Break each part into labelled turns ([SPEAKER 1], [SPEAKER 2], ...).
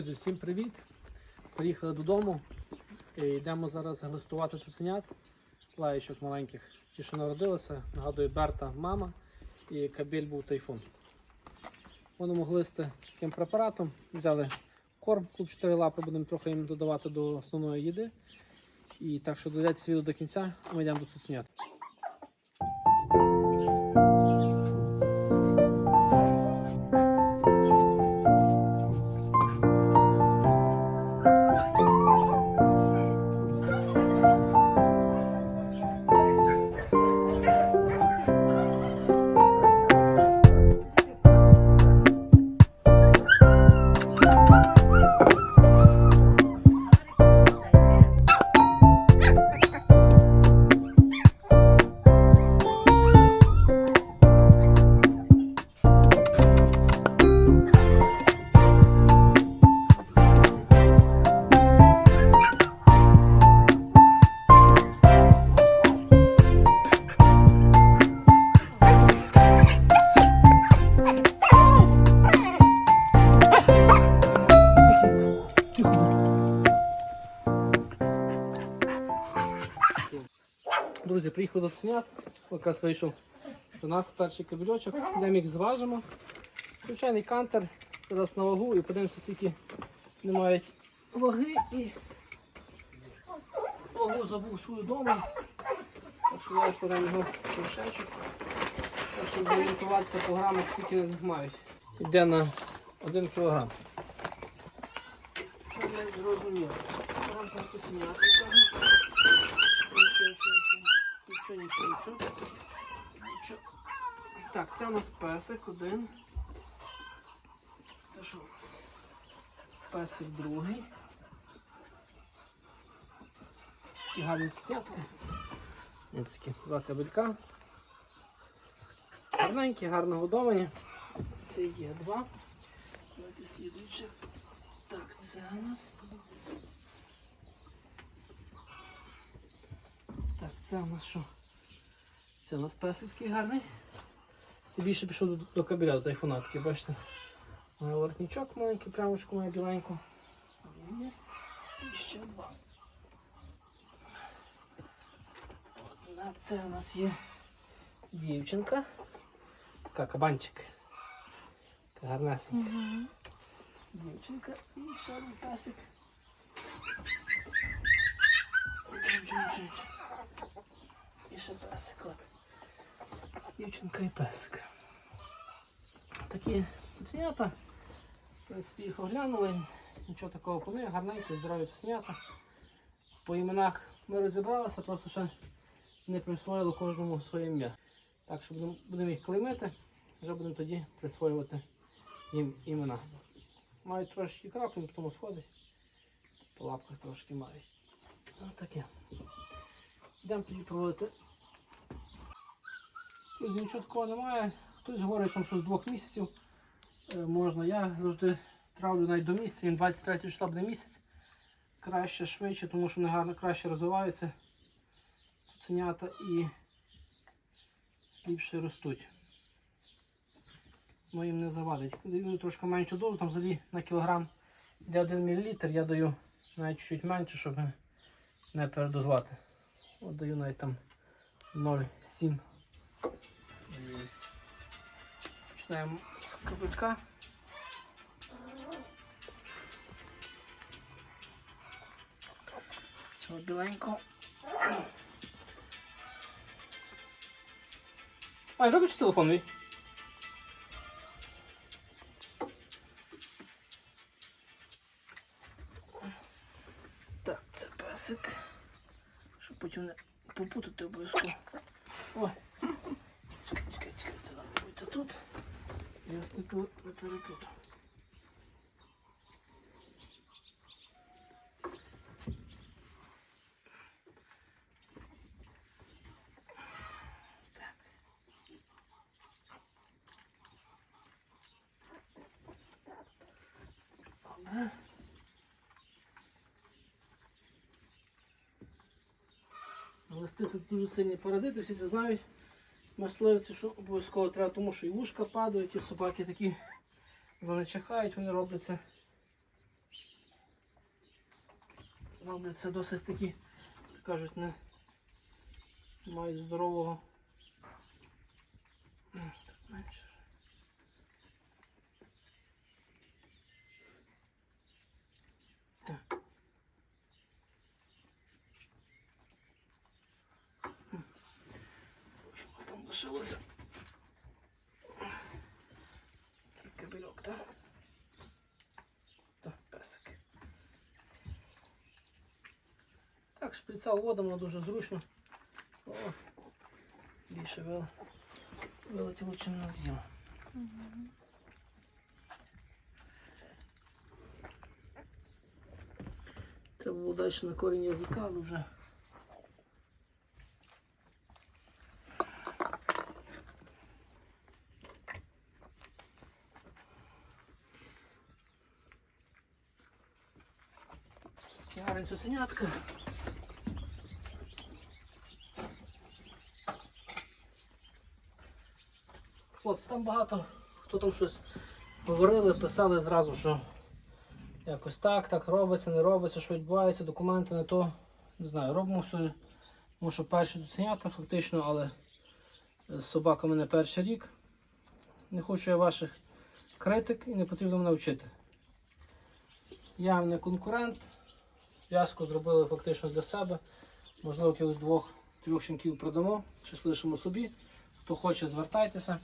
[SPEAKER 1] Друзі, всім привіт! Приїхали додому. І йдемо зараз глистувати цуценят, лаєчок маленьких. Ті, що народилися, нагадую, Берта мама і кабель був тайфун. Будемо глисти таким препаратом. Взяли корм, клуб 4 лапи, будемо трохи їм додавати до основної їди. І так що додивляйтесь відео до кінця, ми йдемо до цуценят. Друзі, приїхали до цуценят. Якраз вийшов до нас перший кабельочок. Йдемо їх зважимо. Звичайний кантер. Зараз на вагу і подивимося, скільки не мають ваги і вагу забув свою вдома. Я подам його в щоб зорієнтуватися по грамах, скільки вони мають. Йде на 1 кілограм. Це не зрозуміло. Грам цуценят. Нічого. Так, це у нас песик один. Це що у нас? Песик другий. І гарні сітки. Такі два кабелька. Гарненькі, гарно годовані. Це є два. Давайте слідуючи. Так, це у нас. Так, це у нас що? Це у нас песик такий гарний. Це більше пішов до, до кабеля, до тайфуна такий, бачите. Має воротничок маленький, прямочку має біленьку. І ще два. Одна це у нас є дівчинка. Така кабанчик. Така гарнесенька. Дівчинка і ще один песик. І ще песик. От. Дівчинка і песик. Такі цуценята. В принципі, їх оглянули. Нічого такого них, гарненькі, здорові цуценята. По іменах ми розібралися, просто ще не присвоїли кожному своє ім'я. Так що будемо, будемо їх клеймити, вже будемо тоді присвоювати їм імена. Мають трошки краплень, потім сходить. По лапках трошки мають. Ось таке. Йдемо тоді проводити. Тут нічого такого немає. Хтось говорить, що з двох місяців е, можна. Я завжди травлю навіть до місяця, він 23 числа буде місяць. Краще, швидше, тому що вони гарно краще розвиваються. Цуценята і ліпше ростуть. Ну їм не завадить. Даю трошки меншу дозу, там взагалі на кілограм для 1 мл я даю навіть чуть менше, щоб не передозувати. От даю навіть там 0,7. Починаємо з капелька. Цього біленького. Ай, виключи телефон мій. Так, це песик. Щоб потім не попутати обов'язково. Ой. Чекай, чекай, чекай, це треба бути тут. Я вас не пер- не перепутав. Так. Добре. Листи це дуже сильні паразити, всі це знають. Мисливці, що обов'язково треба, тому що і вушка падають, і собаки такі занечихають, вони робляться роблять це досить таки, як кажуть, не мають здорового. Так. Що у вас там лишилося? Так, шприца вводимо дуже зручно. О, більше вил... вилетіло, чим не з'їло. Треба було далі на корінь язика, але вже. Гарень цуценятка. Хлопці, там багато хто там щось говорили, писали зразу, що якось так, так робиться, не робиться, що відбувається, документи не то. Не знаю, робимо все. Тому що перші цуценята фактично, але з собаками не перший рік. Не хочу я ваших критик і не потрібно мене вчити. Я не конкурент. В'язку зробили фактично для себе. Можливо, якихось двох-трьох щенків продамо, щось лишимо собі. Хто хоче, звертайтеся.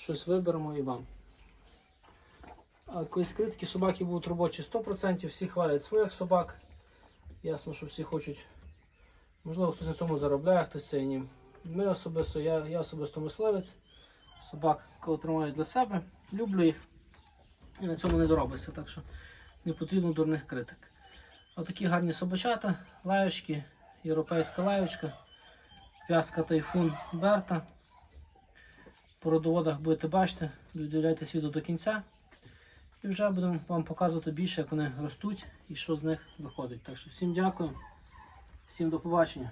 [SPEAKER 1] Щось виберемо і вам. А колись критики собаки будуть робочі 100%, всі хвалять своїх собак. Ясно, що всі хочуть. Можливо, хтось на цьому заробляє, хтось це ні. Ми особисто, я, я особисто мисливець. Собак, коли тримаю для себе, люблю їх. І на цьому не доробиться, так що не потрібно дурних критик. Отакі гарні собачата, лаючки, європейська лаючка, в'язка тайфун Берта. По родоводах будете бачити, додивляйтесь відео до кінця. І вже будемо вам показувати більше, як вони ростуть і що з них виходить. Так що всім дякую, всім до побачення.